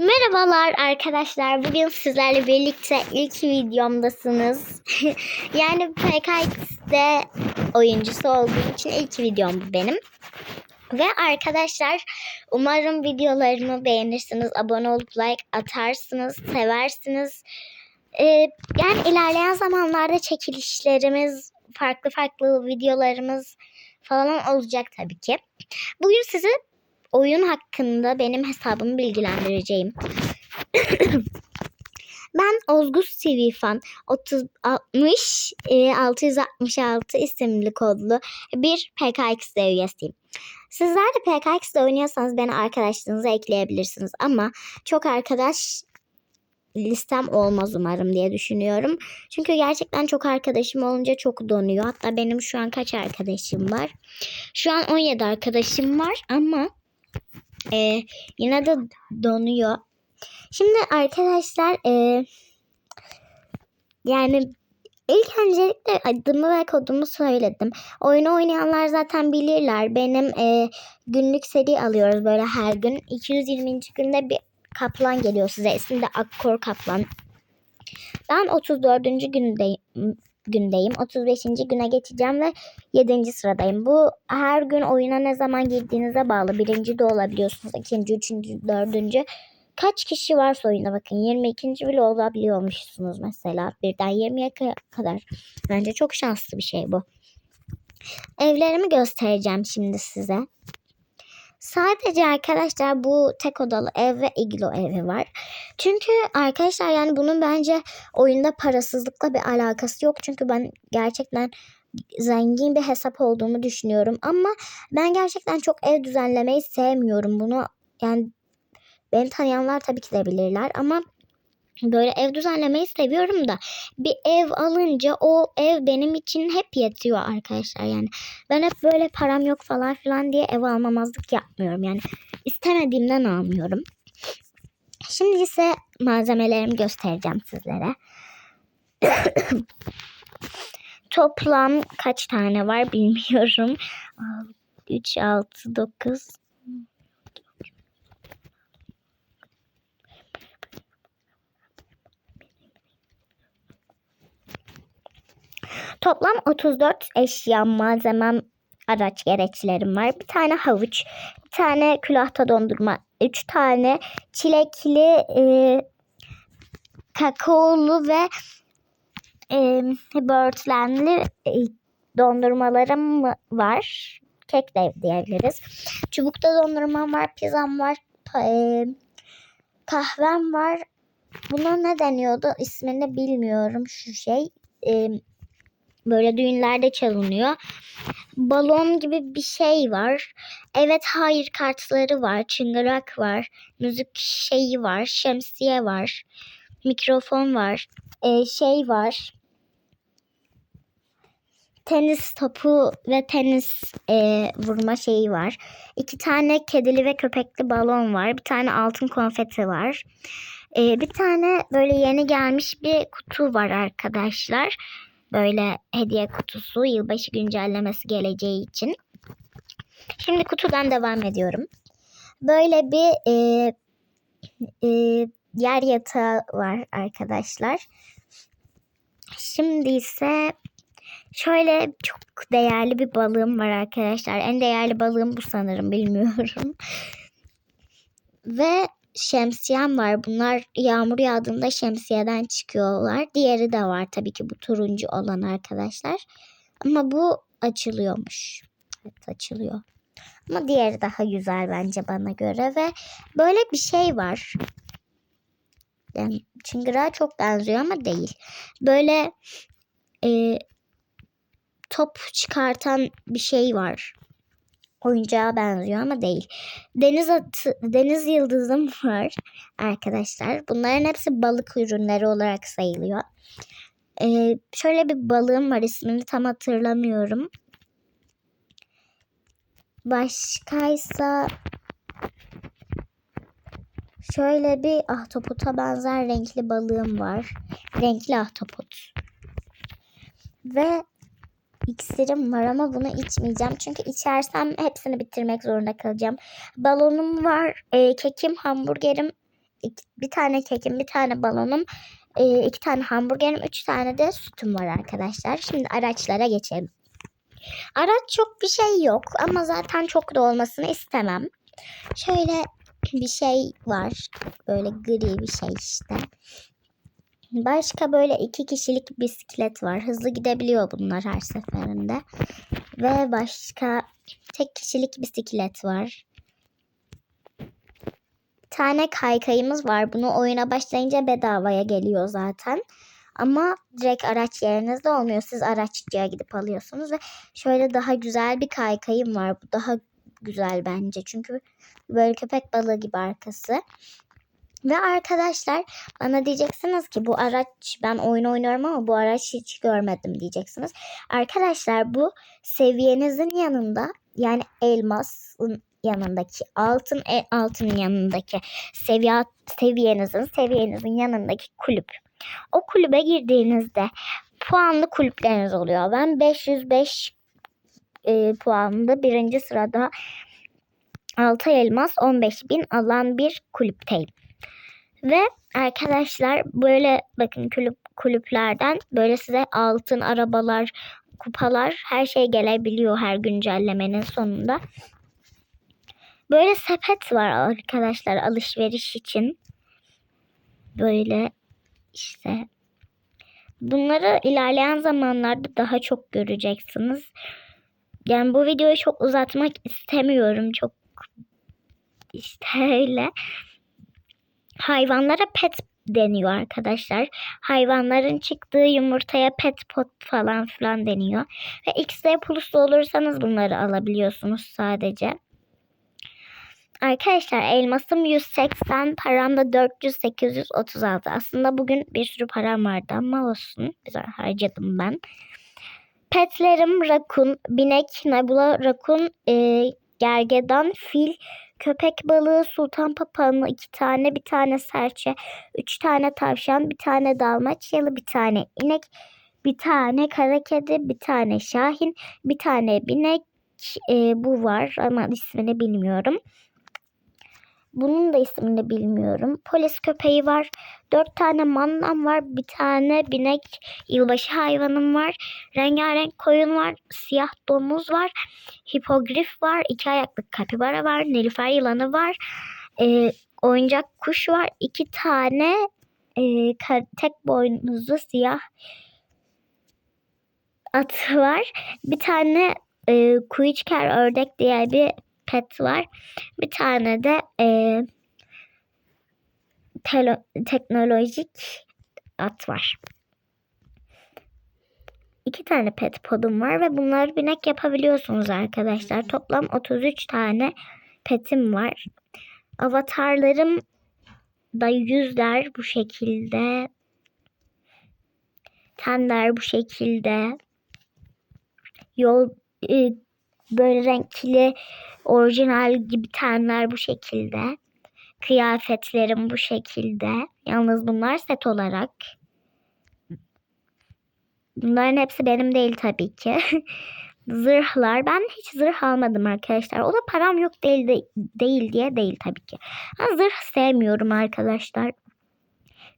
Merhabalar arkadaşlar. Bugün sizlerle birlikte ilk videomdasınız. yani PKX'de oyuncusu olduğum için ilk videom bu benim. Ve arkadaşlar umarım videolarımı beğenirsiniz. Abone olup like atarsınız, seversiniz. Ee, yani ilerleyen zamanlarda çekilişlerimiz, farklı farklı videolarımız falan olacak tabii ki. Bugün size oyun hakkında benim hesabımı bilgilendireceğim. ben Ozgus TV Fan 30 60 e, 666 isimli kodlu bir PKX üyesiyim. Sizler de PKX'de oynuyorsanız beni arkadaşlarınıza ekleyebilirsiniz ama çok arkadaş listem olmaz umarım diye düşünüyorum. Çünkü gerçekten çok arkadaşım olunca çok donuyor. Hatta benim şu an kaç arkadaşım var? Şu an 17 arkadaşım var ama e, yine de donuyor. Şimdi arkadaşlar e, yani ilk öncelikle adımı ve kodumu söyledim. Oyunu oynayanlar zaten bilirler. Benim e, günlük seri alıyoruz böyle her gün. 220. günde bir kaplan geliyor size. İsmi de Akkor Kaplan. Ben 34. gündeyim gündeyim. 35. güne geçeceğim ve 7. sıradayım. Bu her gün oyuna ne zaman girdiğinize bağlı. Birinci de olabiliyorsunuz. ikinci, üçüncü, dördüncü. Kaç kişi varsa oyunda bakın. 22. bile olabiliyormuşsunuz mesela. Birden 20'ye kadar. Bence çok şanslı bir şey bu. Evlerimi göstereceğim şimdi size. Sadece arkadaşlar bu tek odalı ev ve iglo evi var. Çünkü arkadaşlar yani bunun bence oyunda parasızlıkla bir alakası yok. Çünkü ben gerçekten zengin bir hesap olduğumu düşünüyorum. Ama ben gerçekten çok ev düzenlemeyi sevmiyorum. Bunu yani beni tanıyanlar tabii ki de bilirler ama böyle ev düzenlemeyi seviyorum da bir ev alınca o ev benim için hep yetiyor arkadaşlar yani. Ben hep böyle param yok falan filan diye ev almamazlık yapmıyorum yani istemediğimden almıyorum. Şimdi ise malzemelerimi göstereceğim sizlere. Toplam kaç tane var bilmiyorum. 3, 6, 9, Toplam 34 eşya, malzemem, araç gereçlerim var. Bir tane havuç, bir tane külahta dondurma, 3 tane çilekli, e, kakaolu ve e, böğürtlenli e, dondurmalarım var. Kek de diyebiliriz. Çubukta dondurmam var, pizzam var, e, kahvem var. Buna ne deniyordu? İsmini bilmiyorum şu şey. E, Böyle düğünlerde çalınıyor. Balon gibi bir şey var. Evet hayır kartları var. Çıngırak var. Müzik şeyi var. Şemsiye var. Mikrofon var. Ee, şey var. Tenis topu ve tenis e, vurma şeyi var. İki tane kedili ve köpekli balon var. Bir tane altın konfeti var. Ee, bir tane böyle yeni gelmiş bir kutu var arkadaşlar böyle hediye kutusu yılbaşı güncellemesi geleceği için. Şimdi kutudan devam ediyorum. Böyle bir e, e, yer yatağı var arkadaşlar. Şimdi ise şöyle çok değerli bir balığım var arkadaşlar. En değerli balığım bu sanırım bilmiyorum. Ve şemsiyem var. Bunlar yağmur yağdığında şemsiyeden çıkıyorlar. Diğeri de var tabii ki bu turuncu olan arkadaşlar. Ama bu açılıyormuş. Evet açılıyor. Ama diğeri daha güzel bence bana göre ve böyle bir şey var. Yani çıngırağa çok benziyor ama değil. Böyle e, top çıkartan bir şey var oyuncağa benziyor ama değil. Deniz atı, deniz yıldızım var arkadaşlar. Bunların hepsi balık ürünleri olarak sayılıyor. Ee, şöyle bir balığım var ismini tam hatırlamıyorum. Başkaysa şöyle bir ahtapota benzer renkli balığım var. Renkli ahtapot. Ve iksirim var ama bunu içmeyeceğim. Çünkü içersem hepsini bitirmek zorunda kalacağım. Balonum var, e, kekim, hamburgerim, iki- bir tane kekim, bir tane balonum, e, iki tane hamburgerim, üç tane de sütüm var arkadaşlar. Şimdi araçlara geçelim. Araç çok bir şey yok ama zaten çok da olmasını istemem. Şöyle bir şey var. Böyle gri bir şey işte. Başka böyle iki kişilik bisiklet var. Hızlı gidebiliyor bunlar her seferinde. Ve başka tek kişilik bisiklet var. Tane kaykayımız var. Bunu oyuna başlayınca bedavaya geliyor zaten. Ama direkt araç yerinizde olmuyor. Siz araççıya gidip alıyorsunuz ve şöyle daha güzel bir kaykayım var. Bu daha güzel bence. Çünkü böyle köpek balığı gibi arkası. Ve arkadaşlar bana diyeceksiniz ki bu araç ben oyun oynuyorum ama bu araç hiç görmedim diyeceksiniz. Arkadaşlar bu seviyenizin yanında yani elmasın yanındaki altın e, altının yanındaki seviye seviyenizin seviyenizin yanındaki kulüp. O kulübe girdiğinizde puanlı kulüpleriniz oluyor. Ben 505 e, puanlı birinci sırada 6 elmas 15 bin alan bir kulüpteyim. Ve arkadaşlar böyle bakın kulüp, kulüplerden böyle size altın arabalar, kupalar her şey gelebiliyor her güncellemenin sonunda. Böyle sepet var arkadaşlar alışveriş için. Böyle işte bunları ilerleyen zamanlarda daha çok göreceksiniz. Yani bu videoyu çok uzatmak istemiyorum. Çok işte öyle. Hayvanlara pet deniyor arkadaşlar. Hayvanların çıktığı yumurtaya pet pot falan filan deniyor. Ve XD pluslu olursanız bunları alabiliyorsunuz sadece. Arkadaşlar elmasım 180, param da 400, 836. Aslında bugün bir sürü param vardı ama olsun. Güzel harcadım ben. Petlerim rakun, binek, nebula, rakun, e, gergedan, fil, köpek balığı, sultan papağanı iki tane, bir tane serçe, üç tane tavşan, bir tane dalmaçyalı, bir tane inek, bir tane kara kedi, bir tane şahin, bir tane binek, e, bu var ama ismini bilmiyorum. Bunun da ismini bilmiyorum. Polis köpeği var. Dört tane mandam var. Bir tane binek yılbaşı hayvanım var. Rengarenk koyun var. Siyah domuz var. Hipogrif var. iki ayaklı kapibara var. Nilüfer yılanı var. Ee, oyuncak kuş var. iki tane e, tek boynuzlu siyah at var. Bir tane e, kuiçker ördek diye bir pet var. Bir tane de e, telo, teknolojik at var. İki tane pet podum var ve bunları binek yapabiliyorsunuz arkadaşlar. Toplam 33 tane petim var. Avatarlarım da yüzler bu şekilde. Tenler bu şekilde. Yol e, böyle renkli orijinal gibi tenler bu şekilde. Kıyafetlerim bu şekilde. Yalnız bunlar set olarak. Bunların hepsi benim değil tabii ki. Zırhlar. Ben hiç zırh almadım arkadaşlar. O da param yok değil de, değil diye değil tabii ki. Ben zırh sevmiyorum arkadaşlar.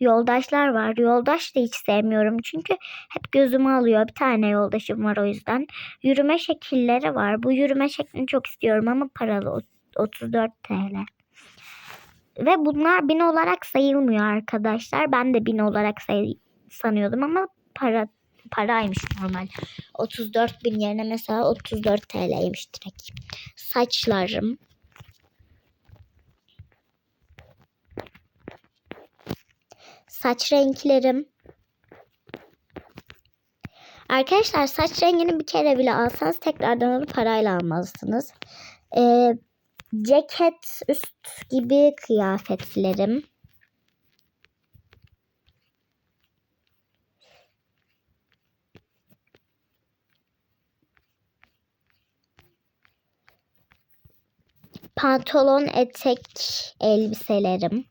Yoldaşlar var. Yoldaş da hiç sevmiyorum. Çünkü hep gözümü alıyor. Bir tane yoldaşım var o yüzden. Yürüme şekilleri var. Bu yürüme şeklini çok istiyorum ama paralı 34 TL. Ve bunlar bin olarak sayılmıyor arkadaşlar. Ben de bin olarak say sanıyordum ama para paraymış normal. 34 bin yerine mesela 34 TL'ymiş direkt. Saçlarım. Saç renklerim. Arkadaşlar saç rengini bir kere bile alsanız tekrardan onu parayla almalısınız. Ee, ceket üst gibi kıyafetlerim. Pantolon, etek, elbiselerim.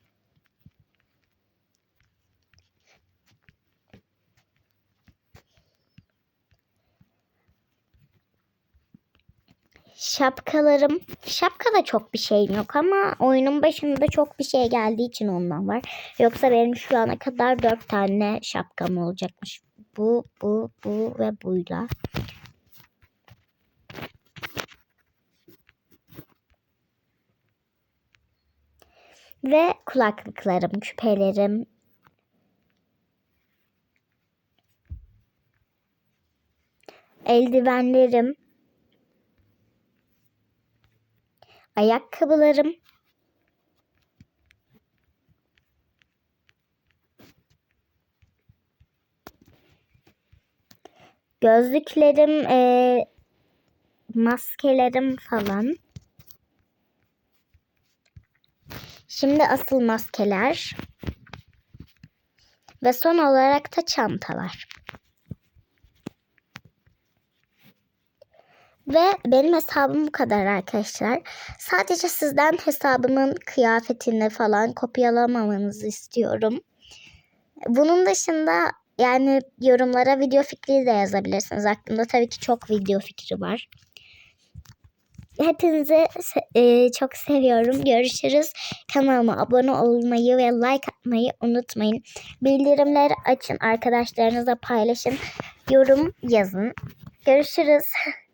Şapkalarım. Şapkada çok bir şeyim yok ama oyunun başında çok bir şey geldiği için ondan var. Yoksa benim şu ana kadar dört tane şapkam olacakmış. Bu, bu, bu ve buyla. Ve kulaklıklarım, küpelerim. Eldivenlerim. Ayakkabılarım. Gözlüklerim, eee, maskelerim falan. Şimdi asıl maskeler. Ve son olarak da çantalar. Ve benim hesabım bu kadar arkadaşlar. Sadece sizden hesabımın kıyafetini falan kopyalamamanızı istiyorum. Bunun dışında yani yorumlara video fikri de yazabilirsiniz. Aklımda tabii ki çok video fikri var. Hepinizi e, çok seviyorum. Görüşürüz. Kanalıma abone olmayı ve like atmayı unutmayın. Bildirimleri açın. Arkadaşlarınızla paylaşın. Yorum yazın. Görüşürüz.